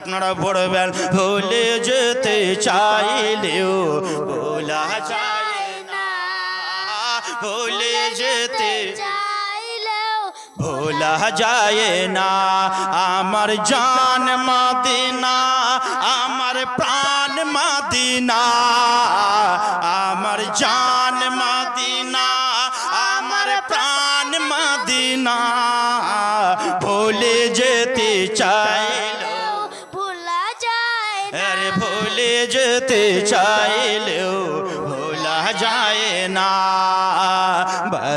আপনারা পড়বেন ভুলে যেতে চাইলেও ভোলা যায় না ভুলে যেতে ভোলা যায় না আমার জান মাদিনা আমার প্রাণ মাদিনা।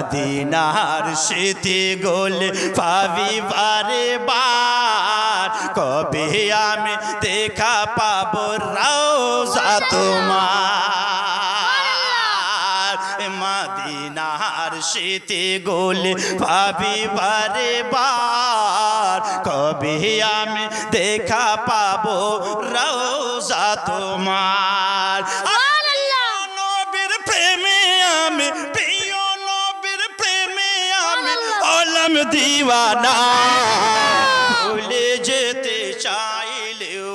মদিনার স্মৃতি গোল পাবি বারে। বার কবে আমি দেখা পাবো রওজা তোমার? মদিনার স্মৃতি গোল পাবি বারে বার। কবে আমি দেখা পাবো রওজা তোমার? ওলম দিওয়ানা। ভুলে যেতে চাইলেও।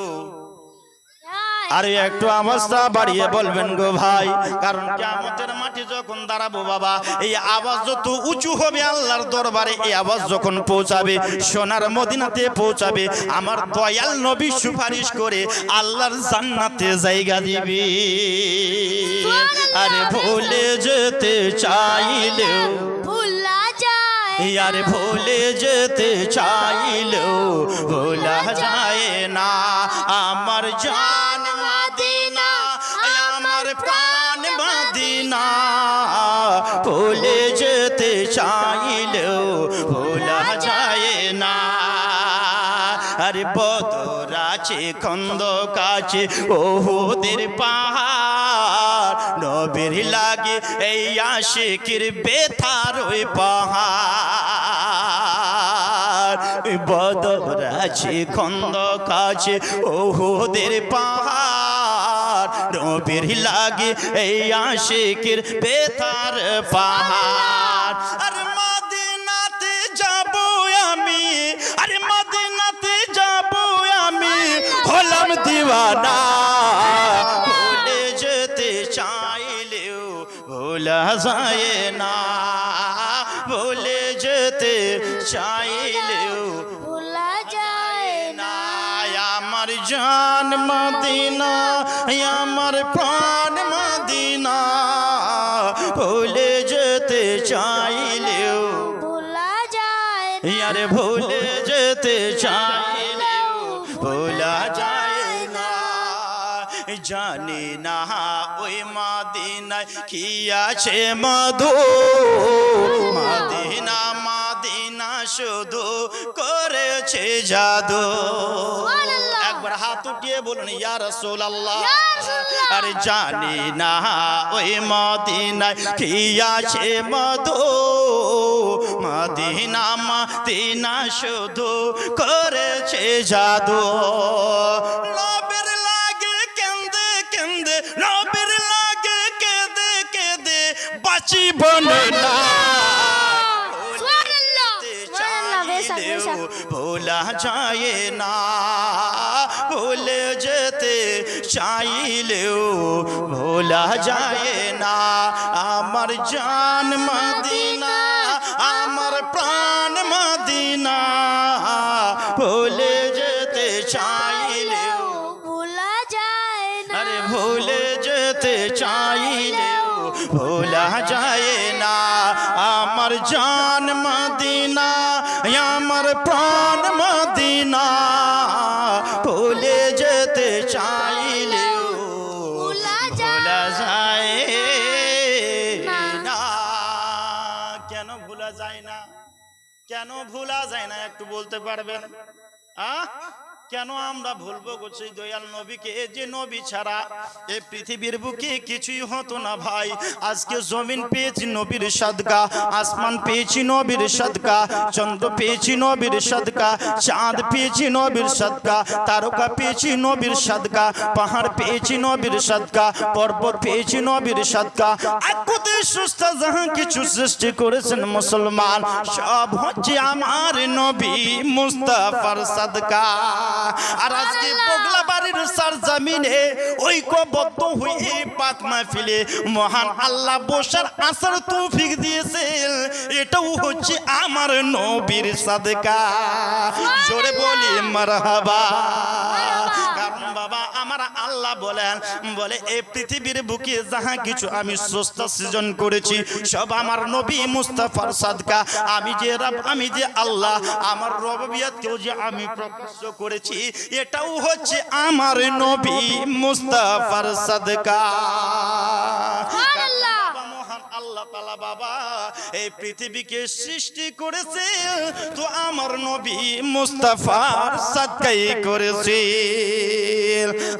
আরে একটু আওয়াজটা বাড়িয়ে বলবেন গো ভাই কারণ কিয়ামতের মাটি যখন দাঁড়াবো বাবা এই আওয়াজ যত উঁচু হবে আল্লাহর দরবারে এই আওয়াজ যখন পৌঁছাবে সোনার মদিনাতে পৌঁছাবে আমার দয়াল নবী সুপারিশ করে আল্লাহর জান্নাতে জায়গা দিবে। আরে ভুলে যেতে চাইলেও। ভোলা আরে ভুলে যেতে চাইলেও ভোলা যায় না। আমার জান মাদিনা, আমার প্রাণ মাদিনা। ভুলে যেতে চাইলেও ভোলা যায় না। আরে বদর আছে খন্দ কাছে ওহুদের পাহাড়। নবীর লাগে এই আশিকির বেথার ওই পাহাড়। বদর আছে, খন্দ কাছে, ওহুদের পাহাড়। নবীর লাগে এই আশিকির বেথার পাহাড়। আরে মদিনাতে যাব আমি, আরে মদিনাতে যাব আমি। হলাম দিওয়ানা। ভোলা যায় না ভুলে যেতে চাইলেও ভোলা যায় না না আমার জান মদিনা কি আছে মধু। মাদিনা মাদিনা শুধু করেছে জাদু। একবার হাত উঠিয়ে বলুন ইয়া ইয়া রাসূলুল্লাহ। আরে জানি না ওই মদিনায় কি আছে মধু। মদিনা মদিনা শুধু করেছে জাদু। বাঁচিব না সুবহানাল্লাহ। সুবহানাল্লাহ, বেশাক, বেশাক। ভোলা যায় না ভুলে যেতে চাইলেও ভোলা যায় না আমার জান মদিনা আমার প্রাণ মদিনা ভুলে যেতে চাইলেও ভোলা যায় না আরে ভুলে যেতে চাইলেও ভোলা যায় না। আমার জান মদিনা আমার প্রাণ মদিনা। ভুলে যেতে চাইলেও ভোলা যায় না। না। কেন ভোলা যায় না? কেন ভোলা যায় না একটু বলতে পারবেন? আহ? কেন আমরা ভুলবো গো সেই দয়াল নবীকে? যে নবী ছাড়া এ পৃথিবীর বুকে কিছুই হতো না ভাই। আজকে জমিন পেয়েছি নবীর সাদকা, আসমান পেয়েছি নবীর সাদকা, চন্দ্র পেয়েছি নবীর সাদকা, চাঁদ পেয়েছি নবীর সাদকা, তারকা পেয়েছি নবীর সাদকা, পাহাড় পেয়েছি নবীর সাদকা, পর্বত পেয়েছি নবীর সাদকা। আকুতে সুস্থ যাহা কিছু সৃষ্টি করেছেন মুসলমান, সব হচ্ছে আমার নবী মুস্তাফার সাদকা। আর আজকে বগলা বাড়ির সার জামিনে ঐক্যবদ্ধ হয়ে পাক মাহফিলে মহান আল্লাহ বসার আসার তৌফিক দিয়েছেন। এটাও হচ্ছে আমার নবীর সাদকা। জোরে বলি, মারহাবা। আমার আল্লাহ বলেন বলে এই পৃথিবীর বুকে যাহা কিছু আমি সস্তা সৃজন করেছি সব আমার নবী মুস্তাফার সাদকা আমি যে রব আমি যে আল্লাহ আমার রবিয়াতকেও যে আমি প্রকাশ্য করেছি এটাও হচ্ছে আমার নবী মুস্তাফার সাদকা। আল্লাহ তালা বাবা এই পৃথিবীকে সৃষ্টি করেছে তো আমার নবী মুস্তাফার সাদকাই করেছে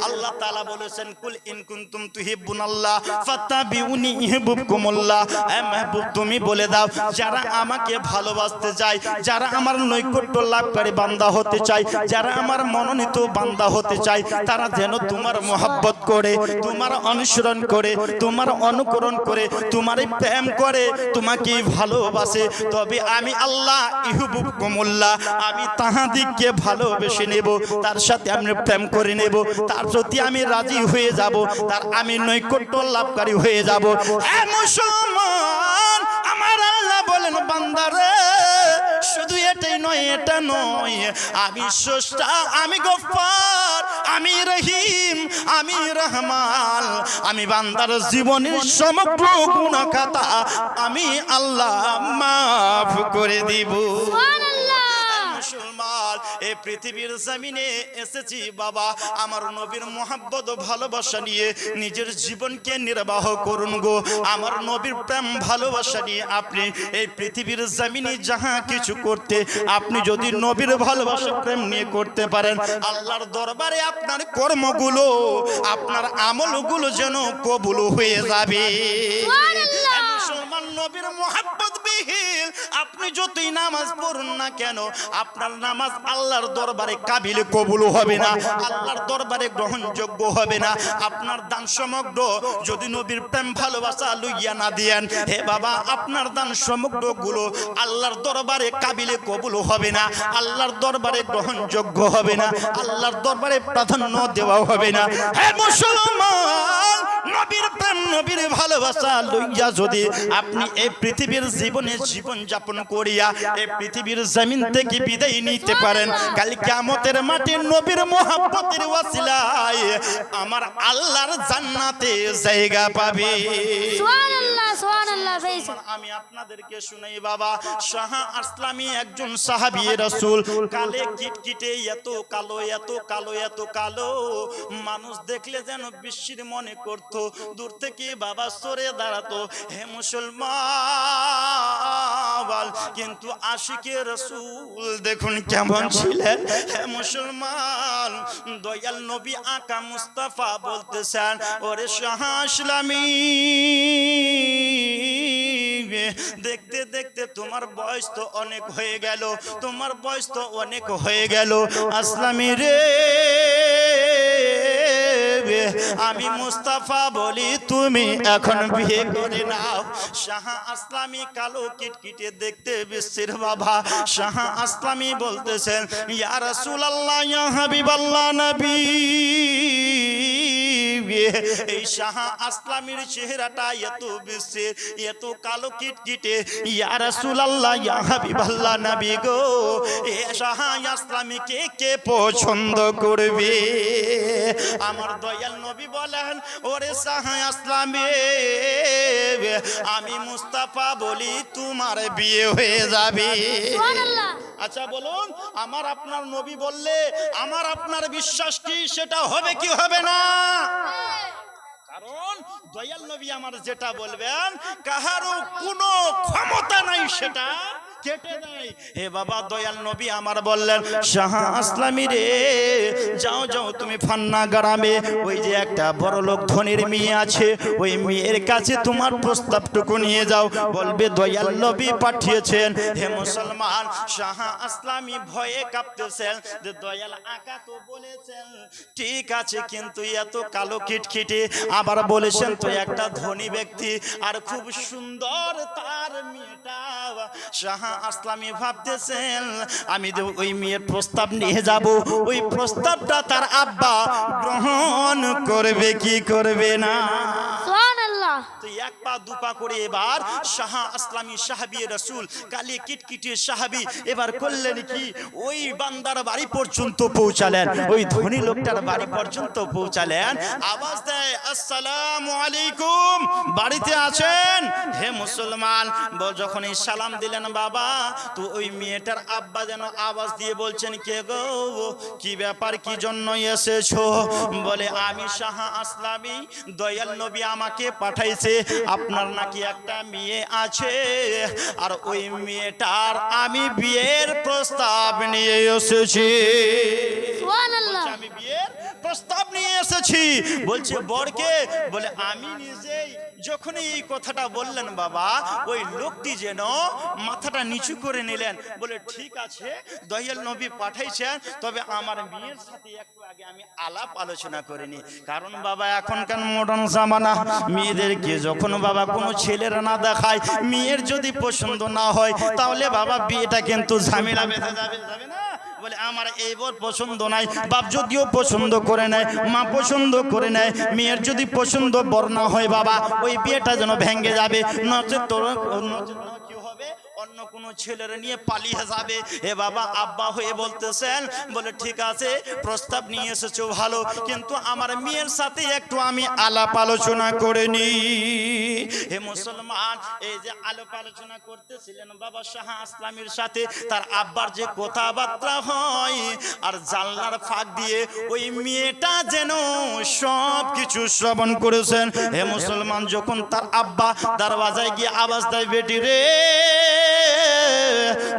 আল্লাহ তালা বলেছেন, কুল ইন কুনতুম তুহিব্বুন আল্লাহ ফাত্তাবিউনি ইহবুবকুমুল্লাহ। এ মাহবুব, তুমি বলে দাও, যারা আমাকে ভালোবাসতে চায়, যারা আমার নৈকট্য লাভকারী বান্দা হতে চায়, যারা আমার মনোনীত বান্দা হতে চায়, তারা যেন তোমার মোহাব্বত করে, তোমার অনুসরণ করে, তোমার অনুকরণ করে তোমার প্রেম করে তোমাকে ভালোবাসে। তবে আমি আল্লাহ ইহুবুব কুমুল্লাহ আমি তাহাদিককে ভালোবেসে নেব, তার সাথে আমি প্রেম করে নেব, তার প্রতি আমি রাজি হয়ে যাব, তার আমি নৈকট্য লাভকারী হয়ে যাব। মুসলমান, আমার আল্লাহ বলেন বান্দারে শুধু এটাই নয়, এটা নয়, আমি স্রষ্টা, আমি গফার, আমি রহিম, আমি রহমান, আমি বান্দার জীবনের সমগ্র গুণাখাতা আমি আল্লাহ মাফ করে দিব। they পৃথিবীর জমিনে এসেছি বাবা। আমার নবীর মোহাব্বত ভালোবাসা নিয়ে নিজের জীবনকে নির্বাহ করুন গো। আমার নবীর প্রেম ভালোবাসা নিয়ে আপনি এই পৃথিবীর জমিনে যাহা কিছু করতে আপনি যদি নবীর ভালোবাসা প্রেম নিয়ে করতে পারেন আল্লাহর দরবারে আপনার কর্মগুলো আপনার আমলগুলো যেন কবুল হয়ে যাবে। মুসলমান নবীর মোহাব্বত বিহীন আপনি যতই নামাজ পড়ুন না কেন আপনার নামাজ আল্লাহর দরবারে কাবিল কবুল হবে না, আল্লাহর দরবারে গ্রহণযোগ্য হবে না। আপনার দান সমগ্র যদি নবীর প্রেম ভালোবাসা লইয়া না দিয়েন, হে বাবা, আপনার দান সমগ্রগুলো আল্লাহর দরবারে কাবিলে কবুল হবে না, আল্লাহর দরবারে গ্রহণযোগ্য হবে না, আল্লাহর দরবারে প্রাধান্য দেওয়া হবে না। হে মুসলমান! নবীর প্রেম নবীর ভালোবাসা লইয়া যদি আপনি এই পৃথিবীর জীবনে জীবন যাপন করিয়া এই পৃথিবীর জমিন থেকে বিদায় নিতে পারেন কাল কিয়ামতের মাঠে নবীর মোহাব্বতের ওয়াসিলায় আমার আল্লাহর জান্নাতে জায়গা পাবে। সুবহানাল্লাহ, সুবহানাল্লাহ, আমি আপনাদেরকে শুনাই বাবা শাহ আসলামী একজন সাহাবী রাসূল কালে কিটকিটে এত কালো এত কালো এত কালো মানুষ দেখলে যেন বিশ্বির মনে করত দূর থেকে বাবা সরে দাঁড়াতো হে মুসলমান কিন্তু আশিকে রসুল দেখুন কেমন ছিলেন। হে মুসলমান দয়াল নবী আকা মুস্তাফা বলতেছেন ওরে শাহ আসলামী দেখতে দেখতে তোমার বয়স তো অনেক হয়ে গেল তোমার বয়স তো অনেক হয়ে গেল আসলামী রে। আমি মুস্তাফা বলি, তুমি এখন বিয়ে করে নাও। শাহা আসলামী কালো কিটকিটে দেখতে বিশ্বের বাবা। শাহা আসলামী বলতেছেন, ইয়া রাসূলুল্লাহ, ইয়া হাবিবাল্লাহ, নবী। এই শাহ আসলামীর চেহারাটা এত বিশ্বের এত কালো কিটকিটে। ইয়া রাসূলুল্লাহ, ইয়া হাবিবাল্লাহ নবী গো, এ শাহ আসলামীকে কে কে পছন্দ করবে? আমার দয়াল নবী বলেন, ওরে শাহ আসলামী, আমি মুস্তাফা বলি, তোমার বিয়ে হয়ে যাবে। সুবহানাল্লাহ। আচ্ছা বলুন, আমার আপনার নবী বললে আমার আপনার বিশ্বাস কি? সেটা হবে কি হবে না? কারণ দয়াল নবী আমার যেটা বলবেন, কাহারও কোনো ক্ষমতা নাই সেটা কেটে দেয়। হে বাবা দয়াল নবী আমার বললেন শাহ আসলামী রে যাও যাও তুমি ফান্না গ্রামে। ওই যে একটা বড় লোক ধনির মেয়ে আছে ওই মেয়ের কাছে তোমার প্রস্তাবটুকু নিয়ে যাও। বলবে দয়াল নবী পাঠিয়েছেন হে মুসলমান শাহ আসলামী ভয়ে কাঁপতেছেন। যে দয়াল আকা তো বলেছেন ঠিক আছে কিন্তু এত কালো কিটকিটে আবার বলেছেন তো একটা ধনী ব্যক্তি আর খুব সুন্দর তার মেয়েটা। শাহ আসলামী ভাবতেছেন, আমি ওই মেয়ের প্রস্তাব নিয়ে যাব, ওই প্রস্তাবটা তার আব্বা গ্রহণ করবে কি করবে না? তো এক পা, দু পা করে এবার শাহ আসলামী সাহাবি রসুল, কালি কিটকিটে সাহাবি এবার করলেন কি? ওই বান্দার বাড়ি পর্যন্ত পৌঁছালেন, ওই ধনী লোকটার বাড়ি পর্যন্ত পৌঁছালেন। আওয়াজ দেয়, আসসালামু আলাইকুম, বাড়িতে আছেন? হে মুসলমান যখন এই সালাম দিলেন বাবা, তো ওই মেয়েটার আব্বা যেন আওয়াজ দিয়ে বলছেন, কে গো, কি ব্যাপার, কি জন্য এসেছ? বলে, আমি শাহ আসলামী, দয়াল নবী আমাকে পাঠাইছে আপনার নাকি একটা মেয়ে আছে আর ওই মেয়েটার আমি বিয়ের প্রস্তাব নিয়ে এসেছি। আমি বিয়ের প্রস্তাব নিয়ে এসেছি। বলছে, বরকে? বলে, আমি নিজেই এই কথাটা বললেন বাবা, ওই লোকটি যেন মাথাটা নিচু করে নিলেন। বলে, ঠিক আছে, দয়াল নবী পাঠাইছেন, তবে আমার মেয়ের সাথে একটু আগে আমি আলাপ আলোচনা করিনি। কারণ বাবা, এখনকার মডার্ন জামানা, মেয়েদেরকে যখন বাবা কোনো ছেলেরা না দেখায়, মেয়ের যদি পছন্দ না হয়, তাহলে বাবা বিয়েটা কিন্তু ঝামেলা বেঁধে যাবে যাবে না? বলে, আমার এই বর পছন্দ নাই। বাপ যদিও পছন্দ করে নেয়, মা পছন্দ করে নেয়, মেয়ের যদি পছন্দ বর না হয় বাবা, ওই বিয়েটা যেন ভেঙে যাবে। নচেত তোর কি হবে? অন্য কোনো ছেলের নিয়ে পালিয়ে যাবে। এ বাবা আব্বা হয়ে বলতেছেন, বলে, ঠিক আছে, প্রস্তাব নিয়ে এসেছ, ভালো। কিন্তু আমার মেয়ের সাথে একটু আমি আলাপ আলোচনা করে নি। হে মুসলমান, এই যে আলাপ আলোচনা করতেছিলেন বাবা শাহ আসলামের সাথে, তার আব্বার যে কথাবার্তা হয় আর জানলার ফাঁক দিয়ে ওই মেয়েটা যেন সব কিছু শ্রবণ করেছেন। হে মুসলমান, যখন তার আব্বা দরওয়াজায় গিয়ে আওয়াজ দেয়, বেটি রে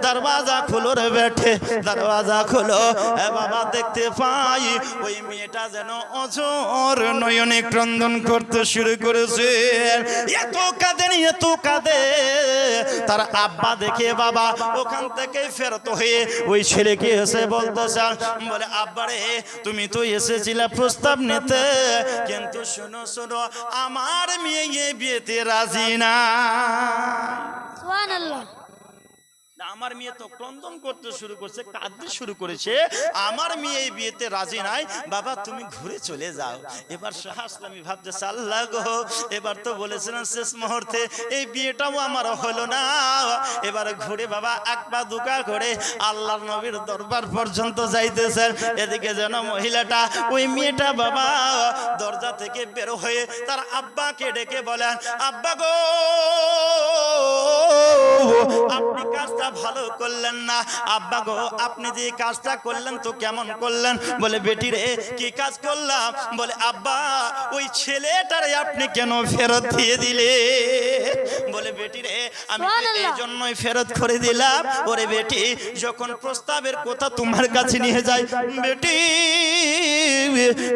দরওয়াজা খুলো রে বেটে দরওয়াজা খুলো। এ বাবা দেখতে পাই ওই মেয়েটা যেন অজর নয়নে ক্রন্দন করতে শুরু করেছে। এত কাঁদেন এত কাঁদে। তার আব্বা দেখে বাবা ওখান থেকে ফেরত হয়ে ওই ছেলেকে এসে বলতেছে বলে আব্বা রে তুমি তো এসেছিলে প্রস্তাব নিতে। কিন্তু শোনো শোনো আমার মেয়ে বিয়েতে রাজি না। না, আমার মেয়ে তো ক্রন্দন করতে শুরু করছে, কাঁদতে শুরু করেছে। আমার মেয়ে এই বিয়েতে রাজি নাই। বাবা, তুমি ঘুরে চলে যাও। এবার শাহাসলামী ভাবতে আল্লাহ গো, এবার তো বলেছিলেন শেষ মুহূর্তে, এই বিয়েটাও আমার হলো না। এবার ঘুরে বাবা, এক পা দুকা করে আল্লাহর নবীর দরবার পর্যন্ত যাইতেছেন। এদিকে যেন মহিলাটা, ওই মেয়েটা বাবা, দরজা থেকে বের হয়ে তার আব্বাকে ডেকে বলেন, আব্বা গো, আপনি কাজটা ভালো করলেন না। আব্বা গো আপনি যে কাজটা করলেন তো কেমন করলেন? বলে বেটি রে কি কাজ করলাম? বলে আব্বা ওই ছেলেটারে আপনি কেন ফেরত দিয়ে দিলে? বলে বেটি রে আমি এই জন্যই ফেরত করে দিলাম। ওরে বেটি যখন প্রস্তাবের কথা তোমার কাছে নিয়ে যাই বেটি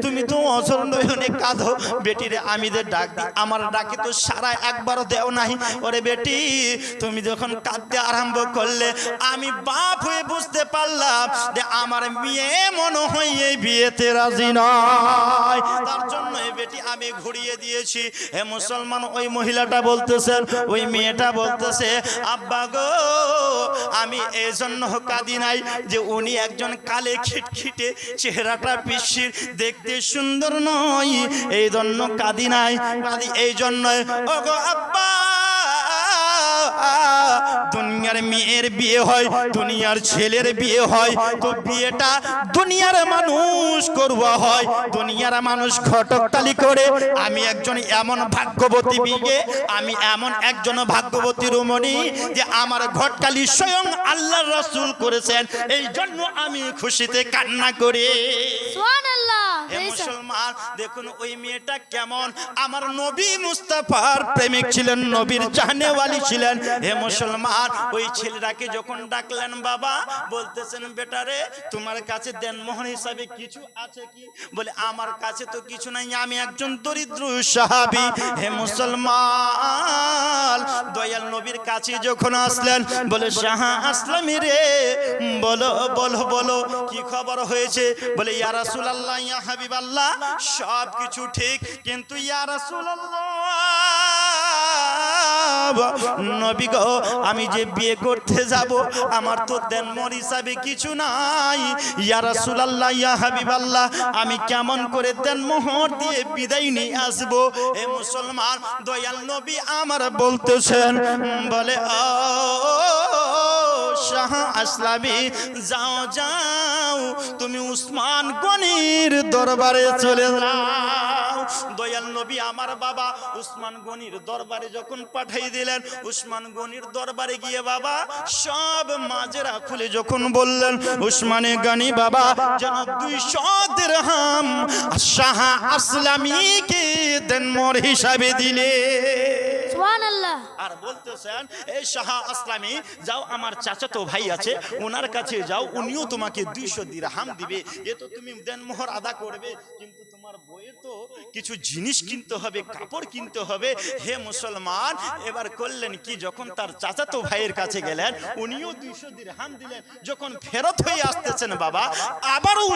তুমি তো কাঁদো। বেটি রে আমি যে ডাক দিই আমার ডাকে তো সারা একবারও দেও নাই। ওরে বেটি তুমি যখন কাঁদতে আরম্ভ করলে আমি বাপ হয়ে বুঝতে পারলাম যে আমার মেয়ে মনে হয় এই বিয়েতে রাজি নয়। তার জন্য এই বেটি আমি ঘুরিয়ে দিয়েছি। হে মুসলমান, ওই মহিলাটা বলতেছেন, ওই মেয়েটা বলতেছে, আব্বা গো, আমি এই জন্য কাঁদি নাই যে উনি একজন কালে খিটখিটে চেহারাটা পিসির দেখতে সুন্দর নয়। এই জন্য কাঁদি নাই। কাঁদি এই জন্য গো আব্বা দুনিয়ার মেয়ের বিয়ে হয় দুনিয়ার ছেলের বিয়ে হয় তো বিয়েটা দুনিয়ার মানুষ করবা হয় দুনিয়ার মানুষ ঘটকতালি করে। আমি একজন এমন ভাগ্যবতী বিয়ে আমি এমন একজন ভাগ্যবতী রমণী যে আমার ঘটকালি স্বয়ং আল্লাহ রসুল করেছেন এই জন্য আমি খুশিতে কান্না করি। মুসলমান দেখুন ওই মেয়েটা কেমন। আমার নবী মুস্তাফার প্রেমিক ছিলেন নবীর জাহানেওয়ালি ছিলেন হে মুসলমান ওই ছেলেটাকে যখন ডাকলেন বাবা বলতেছেন বেটারে তোমার কাছে দেনমোহন হিসাবে কিছু আছে কি? বলে আমার কাছে তো কিছু নাই আমি একজন দরিদ্র সাহাবি। হে মুসলমান দয়াল নবীর কাছে যখন আসলেন বলে শাহা আসলামি রে বলো বলো বলো কি খবর হয়েছে? বলে ইয়া রাসূলুল্লাহ ইয়া হাবিবাল্লাহ সব কিছু ঠিক কিন্তু ইয়া রাসূলুল্লাহ নবী গো, আমি যে বিয়ে করতে যাব, আমার তো দেনমর হিসাবে কিছু নাই। ইয়ারা রাসূলুল্লাহ, ইয়া হাবিবাল্লাহ, আমি কেমন করে দেনমোহর দিয়ে বিদায় নিয়ে আসব? এ মুসলমান, দয়াল নবী আমার বলতেছেন, বলে ও শাহ আসলামী। যাও যাও, তুমি উসমান গনির দরবারে চলে যাও। দয়াল নবী আমার বাবা উসমান গনির দরবারে যখন পাঠাই দিলেন, উসমান গনির দরবারে গিয়ে বাবা সব মাজেরা খুলে যখন বললেন, উসমানে গনি বাবা যেন দুইশো দিরহাম শাহ আসলামীকে দেন মোর হিসাবে দিলে। আর বলতেছেন এই শাহা আসলামি, যাও আমার চাচাতো ভাই আছে ওনার কাছে যাও, উনিও তোমাকে দুইশো দিরহাম দিবে। এ তো তুমি দেনমোহর আদা করবে, কিন্তু বইয়ের তো কিছু জিনিস কিনতে হবে, কাপড় কিনতে হবে। হে মুসলমান, এবার করলেন কি? যখন তার চাচাতো ভাইয়ের কাছে গেলেন, উনিও দুইশো দিরহাম দিলেন। যখন ফেরত হয়ে আসতেছেন বাবা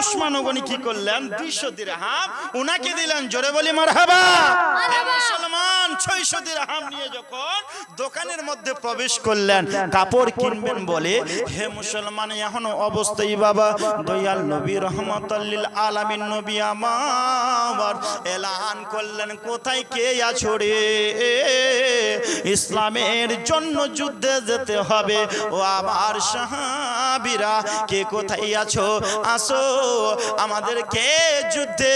উসমান গনি কি করলেন? দুইশো দিরহাম উনাকে দিলেন, জোরে বলি মারহাবা। হে মুসলমান, ছয়শো দিরহাম নিয়ে যখন দোকানের মধ্যে প্রবেশ করলেন, কাপড় কিনবেন বলে, হে মুসলমান, এখনও অবস্থায় বাবা, দয়াল নবী রহমতাল্লিল আলামিন, নবী আমার। এলান করলেন কোথায় কে আছো ইসলামের জন্য যুদ্ধে যেতে হবে। ও আমার সাহাবিরা, কে কোথায় আছো? আসো, আমাদেরকে যুদ্ধে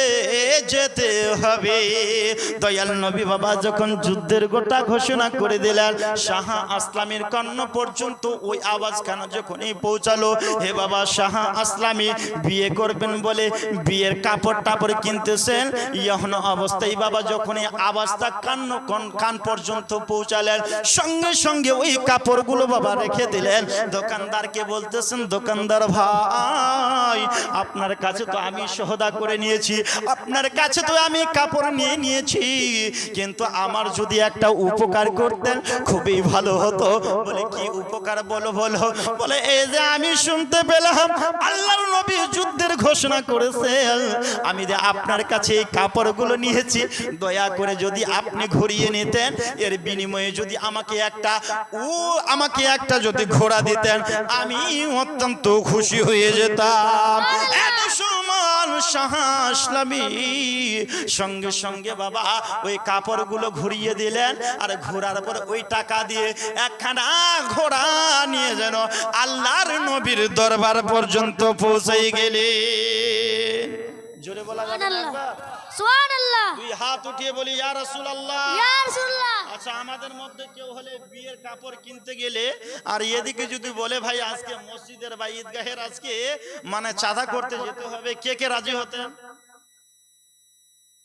যেতে হবে। দয়াল নবী বাবা যখন যুদ্ধের গোটা ঘোষণা করে দিলেন, শাহ আসলামের কর্ণ পর্যন্ত ওই আওয়াজ কেন যখনই পৌঁছালো, হে বাবা শাহ আসলামী, বিয়ে করবেন বলে বিয়ের কাপড় টাপড় কিনতেছেন, ইহন অবস্থায় বাবা যখনই আওয়াজটা কান কন- কান পর্যন্ত পৌঁছালেন, সঙ্গে সঙ্গে ওই কাপড়গুলো বাবা রেখে দিলেন। দোকানদারকে বলতেছেন দোকানদার ভাই, আপনার কাছে তো আমি সহদা করে নিয়েছি, আপনার কাছে তো আমি কাপড় নিয়ে নিয়েছি, কিন্তু আমার যদি একটা উপকার করতেন, খুবই ভালো হতো। বলে, কি উপকার বলো বলো। বলে এই যে আমি শুনতে পেলাম, আল্লাহর নবী যুদ্ধের ঘোষণা করেছে আমি যে আপনার কাছে এই কাপড়গুলো নিয়েছি, দয়া করে যদি আপনি ঘুরিয়ে নিতেন, এর বিনিময়ে যদি আমাকে একটা ও আমাকে একটা যদি ঘোড়া দিতেন, আমি অত্যন্ত খুশি হয়ে যেতাম। এত সমান সাহাসলামী সঙ্গে সঙ্গে বাবা ওই কাপড়গুলো ঘুরিয়ে দিলেন আর ঘোরার পর ওই টাকা দিয়ে একখানা ঘোড়া নিয়ে যেন আল্লাহর নবীর দরবার পর্যন্ত পৌঁছে গেলে জোরে বলা যাবে না একবার? সুবহান আল্লাহ দুই হাত উঠিয়ে বলি ইয়া রাসূলুল্লাহ। ইয়া রাসূলুল্লাহ। আচ্ছা আমাদের মধ্যে কেউ হলে বিয়ের কাপড় কিনতে গেলে আর এদিকে যদি বলে ভাই আজকে মসজিদের বা ঈদগাহের আজকে মানে চাঁদা করতে যেতে হবে কে কে রাজি হতেন?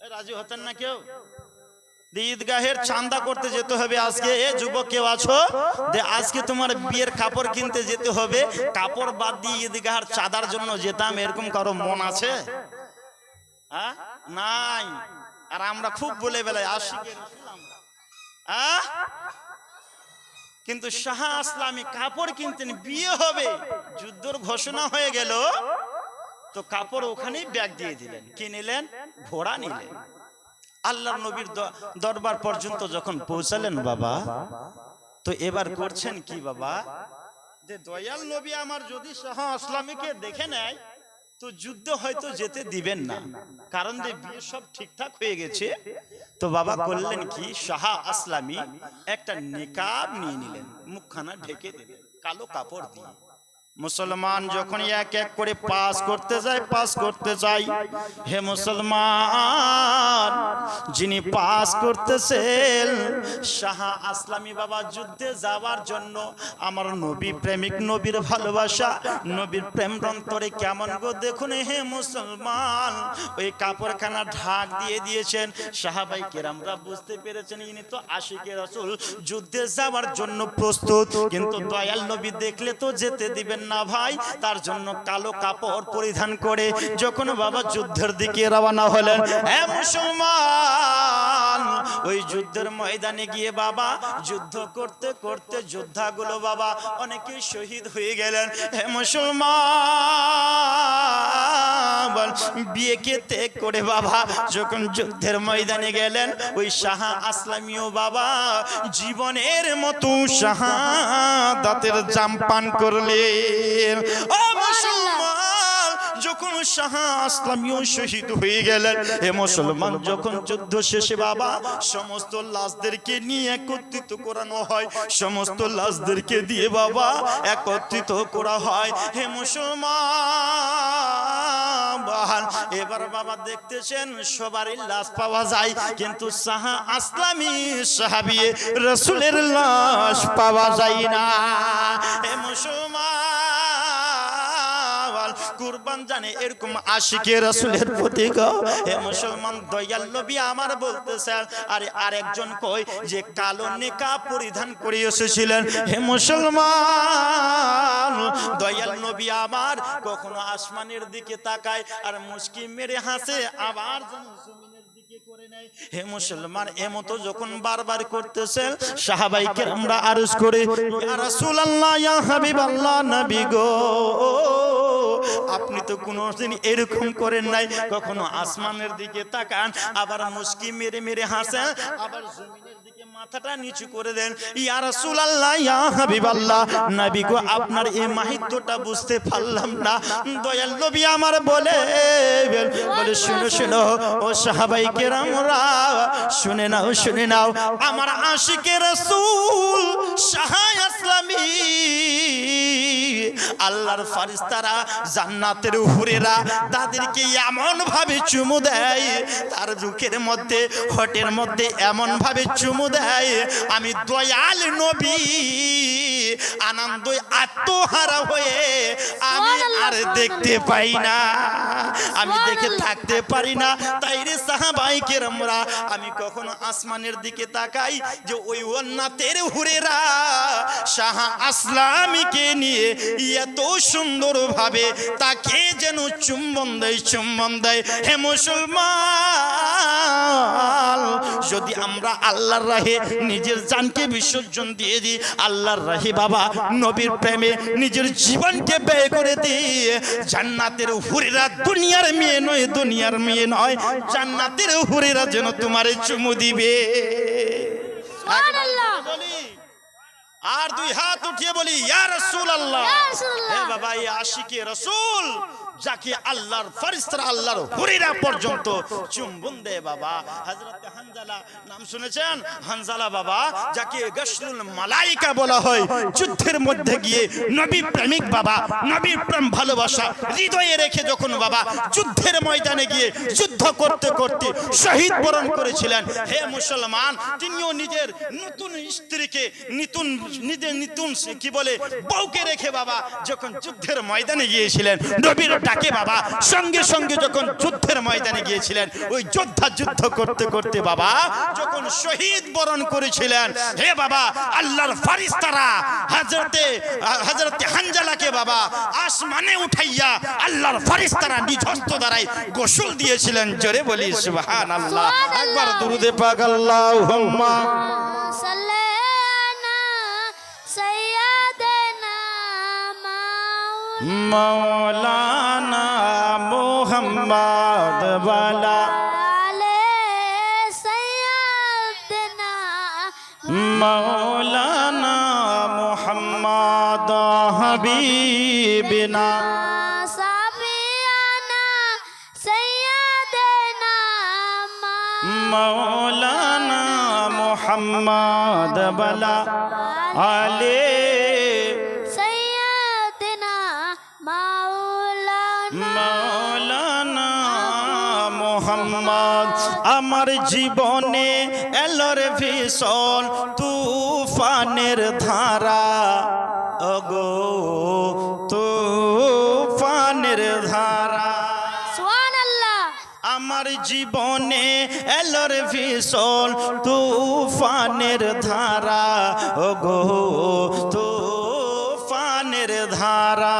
রাজি হতেন না কেউ? ঈদগাহের চান্দা করতে যেতে হবে আজকে এ যুবক কেউ আছো? যে আজকে তোমার বিয়ের কাপড় কিনতে যেতে হবে কাপড় বাদ দিয়ে ঈদগাহের চাঁদার জন্য যেতাম এরকম কারও মন আছে? হ্যাঁ? নাই। আর আমরা খুব বলে বেলায়। আহ? কিন্তু শাহ আসলামী কাপড় কিনতেন বিয়ে হবে। যুদ্ধর ঘোষণা হয়ে গেল। তো কাপড় ওখানেই ব্যাগ দিয়ে দিলেন। কি নিলেন ঘোড়া নিলেন। আল্লাহ নবীর দরবার পর্যন্ত যখন পৌঁছালেন বাবা তো এবার করছেন কি বাবা? যে দয়াল নবী আমার যদি শাহ আসলামীকে দেখে নেয় তো যুদ্ধ হয়তো যেতে দিবেন না। কারণ যে বিয়ে সব ঠিকঠাক হয়ে গেছে তো বাবা করলেন কি? শাহা আসলামী একটা নিকাব নিয়ে নিলেন মুখখানা ঢেকে দিলেন কালো কাপড় দিয়ে। মুসলমান যখন এক এক করে পাস করতে যায়, পাস করতে চাই হে মুসলমান, যিনি পাস করতেছেন, শাহ আসলামী বাবা যুদ্ধে যাওয়ার জন্য আমার নবী প্রেমিক, নবীর ভালোবাসা, নবীর প্রেম অন্তরে কেমন গো? দেখুন হে মুসলমান, ওই কাপড়খানা ঢাক দিয়ে দিয়েছেন। সাহাবাই কেরামরা বুঝতে পেরেছেন, ইনি তো আশিকে রসুল। যুদ্ধে যাওয়ার জন্য প্রস্তুত, কিন্তু দয়াল নবী দেখলে তো যেতে দিবেন না ভাই তার জন্য কালো কাপড় পরিধান করে যখন বাবা যুদ্ধের দিকে রওনা হলেন মুসলমান ওই যুদ্ধের ময়দানে গিয়ে বাবা যুদ্ধ করতে করতে যোদ্ধাগুলো বাবা অনেকে শহীদ হয়ে গেলেন। হে মুসলমান বিয়েকে ত্যাগ করে বাবা যখন যুদ্ধের ময়দানে গেলেন ওই শাহা আসলামীয় বাবা জীবনের মতো শাহাদাতের জাম পান করলেন। ও যখন শাহা আসলামীয় শহীদ হয়ে গেলেন, এ মুসলমান যখন যুদ্ধ শেষে বাবা, সমস্ত লাশদেরকে নিয়ে একত্রিত করানো হয়, সমস্ত লাশদেরকে দিয়ে বাবা একত্রিত করা হয়। হে মুসলমান, এবার বাবা দেখতেছেন সবারই লাশ পাওয়া যায়, কিন্তু সাহা আসলামী সাহাবিয়ে রসুলের লাশ পাওয়া যায় না। হে মুসলমান কুরবান জানে এরকম আশিকে রসুলের প্রতি হে মুসলমান, দয়াল নবী আমার বলতেছে, আরে আরেকজন কই যে কালো নেকা পরিধান করে এসেছিলেন। হে মুসলমান, দয়াল নবী আমার কখনো আসমানের দিকে তাকায় আর মুশকি মেরে হাসে, আবার যেন জমিনের দিকে করে নেয় হে মুসলমান এমতো যখন বারবার করতেছেন সাহাবাইকে আমরা আরজ করে রাসূলুল্লাহ ইয়া হাবিবাল্লাহ নবী গো। আপনি তো কোনোদিন এরকম করেন নাই কখনো আসমানের দিকে তাকান আবার মুস্কি মেরে মেরে হাসেন আবার জমিনের দিকে মাথাটা নিচু করে দেন। ইয়া রাসূলুল্লাহ, ইয়া হাবিবাল্লাহ। নবী গো, আপনার এই মাহিত্যটা বুঝতে পারলাম না। দয়াল নবী আমার বলে বলে, শুনো শুনো, ও সাহাবাই কেরামরা, শুনে নাও শুনে নাও। আমার আশিকের রাসূল সাহায় আসলামী। আল্লাহর ফারিস্তারা, জান্নাতের হুরেরা তাদেরকে এমন ভাবে চুমু দেয়, তার বুকের মধ্যে, হটের মধ্যে এমন ভাবে চুমু দেয়, আমি দয়াল নবী। আনন্দ আত্মহারা হয়ে আমি আর দেখতে পাই না। আমি দেখে থাকতে পারি না। তাই রে সাহাবাই কেরমরা আমি কখনো আসমানের দিকে তাকাই যে ওই অন্নাতের হুরেরা শাহা আসলামীকে নিয়ে এত সুন্দর ভাবে তাকে যেন চুম্বন দেয় চুম্বন দেয়। হে মুসলমান যদি আমরা আল্লাহর রাহে নিজের জানকে বিসর্জন দিয়ে দিই আল্লাহর রাহে বাবা নবীর প্রেমে নিজের জীবনকে ব্যয় করে দিয়ে জান্নাতের হুরেরা দুনিয়ার মেয়ে নয় দুনিয়ার মেয়ে নয় জান্নাতের হুরেরা যেন তোমারে চুমু দিবে। আর দুই হাত উঠিয়ে বলি ইয়া রাসূলুল্লাহ। হে বাবা ইয়া আশিকে রাসূল। যাকে আল্লাহর ফেরেশতারা আল্লাহর হুরিরা পর্যন্ত চুম্বন দেয় বাবা। হযরত হানজালা, নাম শুনেছেন? হানজালা বাবা, যাকে গশলুল মালাইকা বলা হয়, যুদ্ধের মধ্যে গিয়ে নবী প্রেমিক বাবা নবীর প্রেম ভালোবাসা হৃদয়ে রেখে যখন বাবা যুদ্ধের ময়দানে গিয়ে যুদ্ধ করতে করতে শহীদ বরণ করেছিলেন, হে মুসলমান, তিনিও নিজের নতুন স্ত্রীকে নতুন, নিজের নতুন, কি বলে, বউকে রেখে বাবা যখন যুদ্ধের ময়দানে গিয়েছিলেন, নবীর ডাকে বাবা, সঙ্গে সঙ্গে যখন যুদ্ধের ময়দানে গিয়েছিলেন, ওই যোদ্ধা যুদ্ধ করতে করতে বাবা, যখন শহীদ বরণ করেছিলেন, হে বাবা, আল্লাহর ফারিস্তারা হজরতে হজরতে হানজালাকে বাবা, আসমানে উঠাইয়া আল্লাহর ফারিস্তারা নিজ হস্ত দ্বারাই গোসল দিয়েছিলেন। জোরে বলি, সুবহানাল্লাহ। একবার দুরুদে পাক, আল্লাহুম্মা। সাল্লানা মৌলানা মুহাম্মদ বালা মৌলানা মুহাম্মদ হাবিবিনা মৌলানা মুহাম্মদ বালা আলে আমার জীবনে এলোর ভীষণ তুফানের ধারা। অগো তুফানের ধারা। সুবহানাল্লাহ। আমার জীবনে এলোর ভীষণ তুফানের ধারা। ও গো তুফানের ধারা।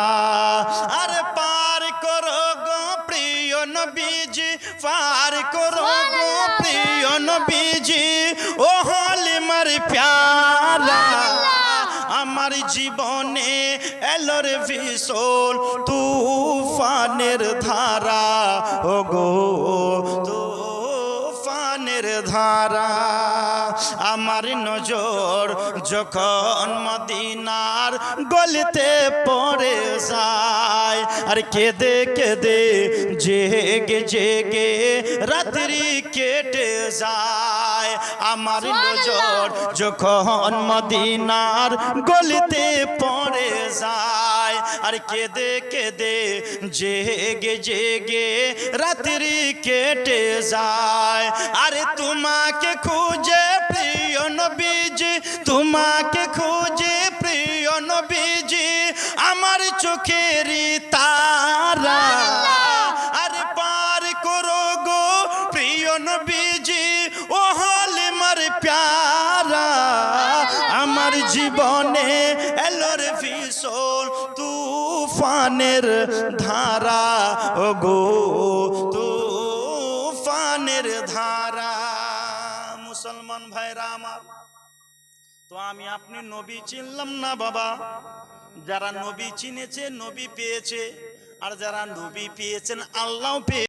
আরে পার করো গো প্রিয় নবীজি পার করো গো নবীজি ও হালিমার প্যারা। আমার জীবনে এলোর ভিসোল তুফানের ধারা। ও গো তুফানের ধারা। আমার নজর যখন মদিনার গলিতে পড়ে যায় আর কেঁদে কেঁদে জেগে জেগে রাত্রি কেটে যায়। আমার নজর যখন মদিনার গলিতে পড়ে যায় আর কেঁদে কেঁদে জেগে জেগে রাত্রি কেটে যায়। আরে তোমাকে খুঁজে প্রিয় নবীজি, তোমাকে খুঁজে তুফানের ধারা গো তুফানের ধারা। মুসলমান ভাইরা আমার, তো আমি আপনি নবী চিনলাম না বাবা। যারা নবী চিনেছে, নবী পেয়েছে। আর যারা নবী পেয়েছেন আল্লাহ পেয়ে